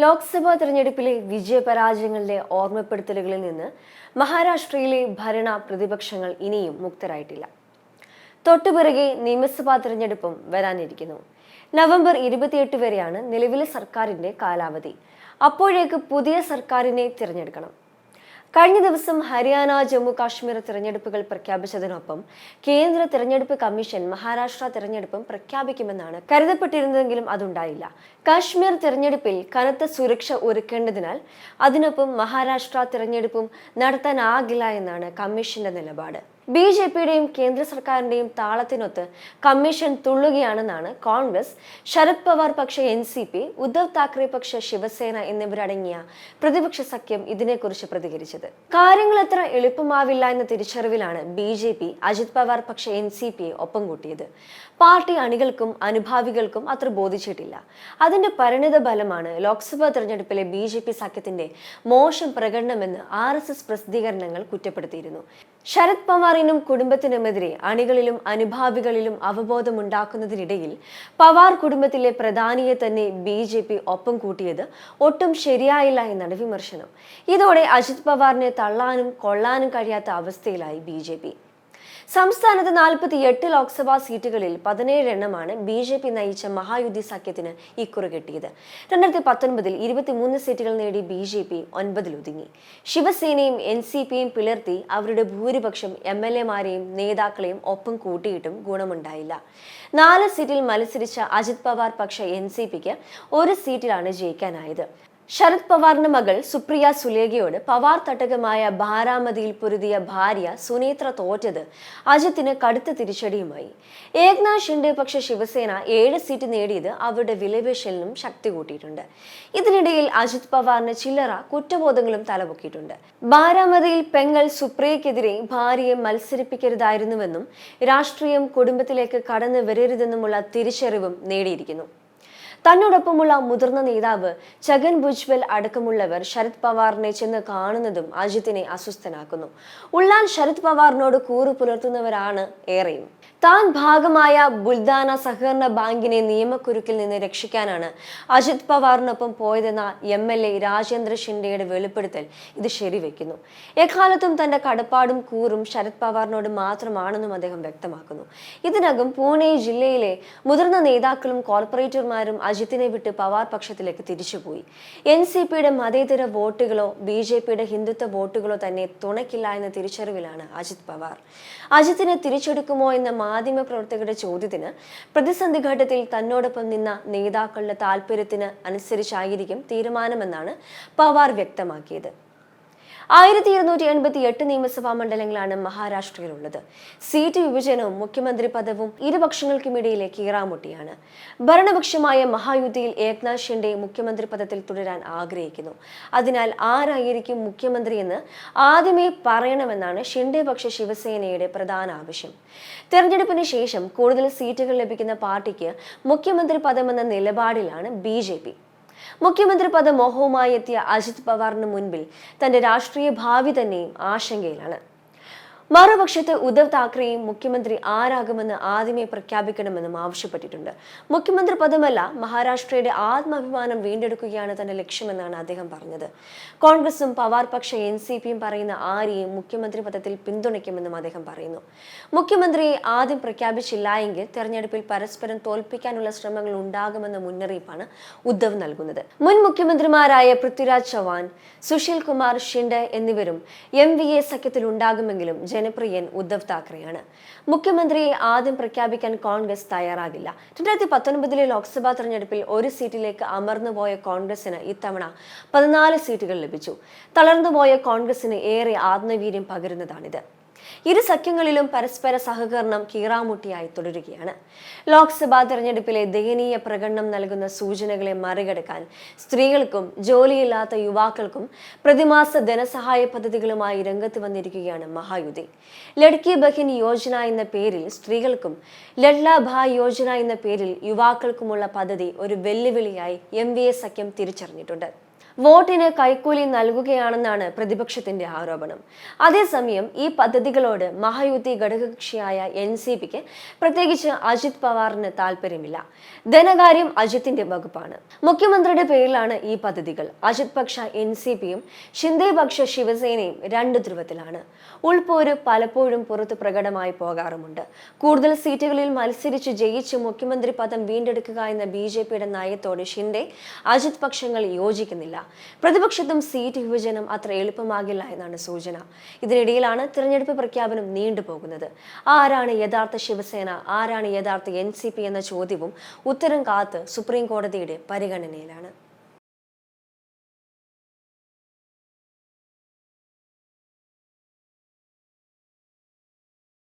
ലോക്സഭാ തെരഞ്ഞെടുപ്പിലെ വിജയപരാജയങ്ങളുടെ ഓർമ്മപ്പെടുത്തലുകളിൽ നിന്ന് മഹാരാഷ്ട്രയിലെ ഭരണ പ്രതിപക്ഷങ്ങൾ ഇനിയും മുക്തരായിട്ടില്ല. തൊട്ടുപിറകെ നിയമസഭാ തെരഞ്ഞെടുപ്പും വരാനിരിക്കുന്നു. നവംബർ ഇരുപത്തിയെട്ട് വരെയാണ് നിലവിലെ സർക്കാരിന്റെ കാലാവധി. അപ്പോഴേക്ക് പുതിയ സർക്കാരിനെ തിരഞ്ഞെടുക്കണം. കഴിഞ്ഞ ദിവസം ഹരിയാന ജമ്മു കാശ്മീർ തിരഞ്ഞെടുപ്പുകൾ പ്രഖ്യാപിച്ചതിനൊപ്പം കേന്ദ്ര തിരഞ്ഞെടുപ്പ് കമ്മീഷൻ മഹാരാഷ്ട്ര തിരഞ്ഞെടുപ്പും പ്രഖ്യാപിക്കുമെന്നാണ് കരുതപ്പെട്ടിരുന്നതെങ്കിലും അതുണ്ടായില്ല. കാശ്മീർ തിരഞ്ഞെടുപ്പിൽ കനത്ത സുരക്ഷ ഒരുക്കേണ്ടതിനാൽ അതിനൊപ്പം മഹാരാഷ്ട്ര തിരഞ്ഞെടുപ്പും നടത്താനാകില്ല എന്നാണ് കമ്മീഷന്റെ നിലപാട്. ബി ജെ പിയുടെയും കേന്ദ്ര സർക്കാരിന്റെയും താളത്തിനൊത്ത് കമ്മീഷൻ തുള്ളുകയാണെന്നാണ് കോൺഗ്രസ് ശരത് പവാർ പക്ഷ N C P Uddhav Thackeray പക്ഷ ശിവസേന എന്നിവരടങ്ങിയ പ്രതിപക്ഷ സഖ്യം ഇതിനെക്കുറിച്ച് പ്രതികരിച്ചത്. കാര്യങ്ങൾ എത്ര എളുപ്പമാവില്ല എന്ന തിരിച്ചറിവിലാണ് B J P Ajit Pawar പക്ഷ എൻ സി പിയെ ഒപ്പം കൂട്ടിയത്. പാർട്ടി അണികൾക്കും അനുഭാവികൾക്കും അത്ര ബോധിച്ചിട്ടില്ല. അതിന്റെ പരിണിത ഫലമാണ് ലോക്സഭാ തെരഞ്ഞെടുപ്പിലെ ബി ജെ പി സഖ്യത്തിന്റെ മോശം പ്രകടനമെന്ന് ആർ എസ് എസ് പ്രസിദ്ധീകരണങ്ങൾ കുറ്റപ്പെടുത്തിയിരുന്നു. ശരത് പവാറിനും കുടുംബത്തിനുമെതിരെ അണികളിലും അനുഭാവികളിലും അവബോധമുണ്ടാക്കുന്നതിനിടയിൽ പവാർ കുടുംബത്തിലെ പ്രധാനിയെ തന്നെ ബി ജെ പി ഒപ്പം കൂട്ടിയത് ഒട്ടും ശരിയായില്ല എന്നാണ് വിമർശനം. ഇതോടെ അജിത് പവാറിനെ തള്ളാനും കൊള്ളാനും കഴിയാത്ത അവസ്ഥയിലായി ബി സംസ്ഥാനത്ത് നാൽപ്പത്തി എട്ട് ലോക്സഭാ സീറ്റുകളിൽ പതിനേഴ് എണ്ണമാണ് ബി ജെ പി നയിച്ച മഹായുദ്ധി സഖ്യത്തിന് ഇക്കുറി കിട്ടിയത്. രണ്ടായിരത്തി പത്തൊൻപതിൽ ഇരുപത്തിമൂന്ന് സീറ്റുകൾ നേടി ബി ജെ പി ഒൻപതിലൊതുങ്ങി. ശിവസേനയും എൻ സി പിയും പിളർത്തി അവരുടെ ഭൂരിപക്ഷം എം എൽ എമാരെയും നേതാക്കളെയും ഒപ്പം കൂട്ടിയിട്ടും ഗുണമുണ്ടായില്ല. നാല് സീറ്റിൽ മത്സരിച്ച അജിത് പവാർ പക്ഷ എൻ സി പിക്ക് ഒരു സീറ്റിലാണ് ജയിക്കാനായത്. ശരത് പവാറിന്റെ മകൾ സുപ്രിയ സുലേഖയോട് പവാർ തട്ടകമായ ബാരാമതിയിൽ പൊരുതിയ ഭാര്യ സുനേത്ര തോറ്റത് അജിത്തിന് കടുത്ത തിരിച്ചടിയുമായി. ഏക്നാഥ് ഷിൻഡെ പക്ഷ ശിവസേന ഏഴ് സീറ്റ് നേടിയത് അവരുടെ വിലപേശലിനും ശക്തി കൂട്ടിയിട്ടുണ്ട്. ഇതിനിടയിൽ അജിത് പവാറിന് ചില്ലറ കുറ്റബോധങ്ങളും തലപൊക്കിയിട്ടുണ്ട്. ബാരാമതിയിൽ പെങ്ങൾ സുപ്രിയക്കെതിരെ ഭാര്യയെ മത്സരിപ്പിക്കരുതായിരുന്നുവെന്നും രാഷ്ട്രീയം കുടുംബത്തിലേക്ക് കടന്നു വരരുതെന്നുമുള്ള തിരിച്ചറിവും നേടിയിരിക്കുന്നു. തന്നോടൊപ്പമുള്ള മുതിർന്ന നേതാവ് ഛഗൻ ഭുജ്വൽ അടക്കമുള്ളവർ ശരത് പവാറിനെ ചെന്ന് കാണുന്നതും അജിത്തിനെ അസ്വസ്ഥനാക്കുന്നു. ഉള്ളാൻ ശരത് പവാറിനോട് കൂറു പുലർത്തുന്നവരാണ് ഏറെയും. താൻ ഭാഗമായ ബുൽദാന സഹകരണ ബാങ്കിനെ നിയമക്കുരുക്കിൽ നിന്ന് രക്ഷിക്കാനാണ് അജിത് പവാറിനൊപ്പം പോയതെന്ന എം എൽ എ രാജേന്ദ്ര ഷിൻഡെയുടെ വെളിപ്പെടുത്തൽ ഇത് ശരിവെക്കുന്നു. എക്കാലത്തും തന്റെ കടപ്പാടും കൂറും ശരത് പവാറിനോട് മാത്രമാണെന്നും അദ്ദേഹം വ്യക്തമാക്കുന്നു. ഇതിനകം പൂനെ ജില്ലയിലെ മുതിർന്ന നേതാക്കളും കോർപ്പറേറ്റർമാരും അജിത്തിനെ വിട്ട് പവാർ പക്ഷത്തിലേക്ക് തിരിച്ചുപോയി. എൻ സി പിയുടെ മതേതര വോട്ടുകളോ ബി ജെ പിയുടെ ഹിന്ദുത്വ വോട്ടുകളോ തന്നെ തുണയ്ക്കില്ല എന്ന തിരിച്ചറിവിലാണ് അജിത് പവാർ. അജിത്തിനെ തിരിച്ചെടുക്കുമോ എന്ന മാധ്യമ പ്രവർത്തകരുടെ ചോദ്യത്തിന് പ്രതിസന്ധി ഘട്ടത്തിൽ തന്നോടൊപ്പം നിന്ന നേതാക്കളുടെ താല്പര്യത്തിന് അനുസരിച്ചായിരിക്കും തീരുമാനമെന്നാണ് പവാർ വ്യക്തമാക്കിയത്. ആയിരത്തി ഇരുന്നൂറ്റി എൺപത്തി എട്ട് നിയമസഭാ മണ്ഡലങ്ങളാണ് മഹാരാഷ്ട്രയിലുള്ളത്. സീറ്റ് വിഭജനവും മുഖ്യമന്ത്രി പദവും ഇരുപക്ഷങ്ങൾക്കുമിടയിലെ കീറാമുട്ടിയാണ് ഭരണപക്ഷമായ മഹായുദ്ധിയിൽ ഏക്നാഥ് ഷിൻഡെ മുഖ്യമന്ത്രി പദത്തിൽ തുടരാൻ ആഗ്രഹിക്കുന്നു. അതിനാൽ ആരായിരിക്കും മുഖ്യമന്ത്രിയെന്ന് ആദ്യമേ പറയണമെന്നാണ് ഷിൻഡെ പക്ഷ ശിവസേനയുടെ പ്രധാന ആവശ്യം. തെരഞ്ഞെടുപ്പിന് ശേഷം കൂടുതൽ സീറ്റുകൾ ലഭിക്കുന്ന പാർട്ടിക്ക് മുഖ്യമന്ത്രി പദമെന്ന നിലപാടിലാണ് ബി ജെ പി. മുഖ്യമന്ത്രി പദ മോഹവുമായി എത്തിയ അജിത് പവാറിന് മുൻപിൽ തന്റെ രാഷ്ട്രീയ ഭാവി തന്നെയും ആശങ്കയിലാണ്. മറുപക്ഷത്ത് ഉദ്ധവ് താക്കറെയും മുഖ്യമന്ത്രി ആരാകുമെന്ന് ആദ്യമേ പ്രഖ്യാപിക്കണമെന്നും ആവശ്യപ്പെട്ടിട്ടുണ്ട്. മുഖ്യമന്ത്രി പദമല്ല മഹാരാഷ്ട്രയുടെ ആത്മാഭിമാനം വീണ്ടെടുക്കുകയാണ് തന്റെ ലക്ഷ്യമെന്നാണ് അദ്ദേഹം പറഞ്ഞത്. കോൺഗ്രസും പവാർ പക്ഷ എൻ സി പിയും പറയുന്ന ആരെയും മുഖ്യമന്ത്രി പദത്തിൽ പിന്തുണയ്ക്കുമെന്നും അദ്ദേഹം പറയുന്നു. മുഖ്യമന്ത്രിയെ ആദ്യം പ്രഖ്യാപിച്ചില്ല എങ്കിൽ തെരഞ്ഞെടുപ്പിൽ പരസ്പരം തോൽപ്പിക്കാനുള്ള ശ്രമങ്ങൾ ഉണ്ടാകുമെന്ന മുന്നറിയിപ്പാണ് ഉദ്ധവ് നൽകുന്നത്. മുൻ മുഖ്യമന്ത്രിമാരായ പൃഥ്വിരാജ് ചവാൻ സുശീൽ കുമാർ ഷിൻഡെ എന്നിവരും എം വി എ സഖ്യത്തിൽ ഉണ്ടാകുമെങ്കിലും ജനപ്രിയൻ ഉദ്ധവ് താക്കറെയാണ്. മുഖ്യമന്ത്രിയെ ആദ്യം പ്രഖ്യാപിക്കാൻ കോൺഗ്രസ് തയ്യാറാകില്ല. രണ്ടായിരത്തി പത്തൊൻപതിലെ ലോക്സഭാ തെരഞ്ഞെടുപ്പിൽ ഒരു സീറ്റിലേക്ക് അമർന്നുപോയ കോൺഗ്രസിന് ഇത്തവണ പതിനാല് സീറ്റുകൾ ലഭിച്ചു. തളർന്നുപോയ കോൺഗ്രസിന് ഏറെ ആത്മവീര്യം പകരുന്നതാണിത്. ഇരു സഖ്യങ്ങളിലും പരസ്പര സഹകരണം കീറാമുട്ടിയായി തുടരുകയാണ്. ലോക്സഭാ തെരഞ്ഞെടുപ്പിലെ ദയനീയ പ്രകടനം നൽകുന്ന സൂചനകളെ മറികടക്കാൻ സ്ത്രീകൾക്കും ജോലിയില്ലാത്ത യുവാക്കൾക്കും പ്രതിമാസ ധനസഹായ പദ്ധതികളുമായി രംഗത്ത് വന്നിരിക്കുകയാണ് മഹായുതി. ലഡ്കി ബഹിൻ യോജന എന്ന പേരിൽ സ്ത്രീകൾക്കും ലഡ്ല ഭായ് യോജന എന്ന പേരിൽ യുവാക്കൾക്കുമുള്ള പദ്ധതി ഒരു വെല്ലുവിളിയായി എം വി എ സഖ്യം തിരിച്ചറിഞ്ഞിട്ടുണ്ട്. വോട്ടിന് കൈക്കൂലി നൽകുകയാണെന്നാണ് പ്രതിപക്ഷത്തിന്റെ ആരോപണം. അതേസമയം ഈ പദ്ധതികളോട് മഹായുതി ഘടകകക്ഷിയായ എൻ സി പിക്ക് പ്രത്യേകിച്ച് അജിത് പവാറിന് താല്പര്യമില്ല ധനകാര്യം അജിത്തിന്റെ വകുപ്പാണ്. മുഖ്യമന്ത്രിയുടെ പേരിലാണ് ഈ പദ്ധതികൾ. അജിത് പക്ഷ എൻ സി പിയും ഷിന്ദേപക്ഷ ശിവസേനയും രണ്ട് ധ്രുവത്തിലാണ്. ഉൾപോര് പലപ്പോഴും പുറത്ത് പ്രകടമായി പോകാറുമുണ്ട്. കൂടുതൽ സീറ്റുകളിൽ മത്സരിച്ച് ജയിച്ച് മുഖ്യമന്ത്രി പദം വീണ്ടെടുക്കുക എന്ന ബി ജെ പിയുടെ നയത്തോട് ഷിൻഡെ അജിത് പക്ഷങ്ങൾ യോജിക്കുന്നില്ല. പ്രതിപക്ഷത്തും സീറ്റ് വിഭജനം അത്ര എളുപ്പമാകില്ല എന്നാണ് സൂചന. ഇതിനിടയിലാണ് തിരഞ്ഞെടുപ്പ് പ്രഖ്യാപനം നീണ്ടുപോകുന്നത് ആരാണ് യഥാർത്ഥ ശിവസേന? ആരാണ് യഥാർത്ഥ എൻ എന്ന ചോദ്യവും ഉത്തരം കാത്ത് സുപ്രീം കോടതിയുടെ പരിഗണനയിലാണ്.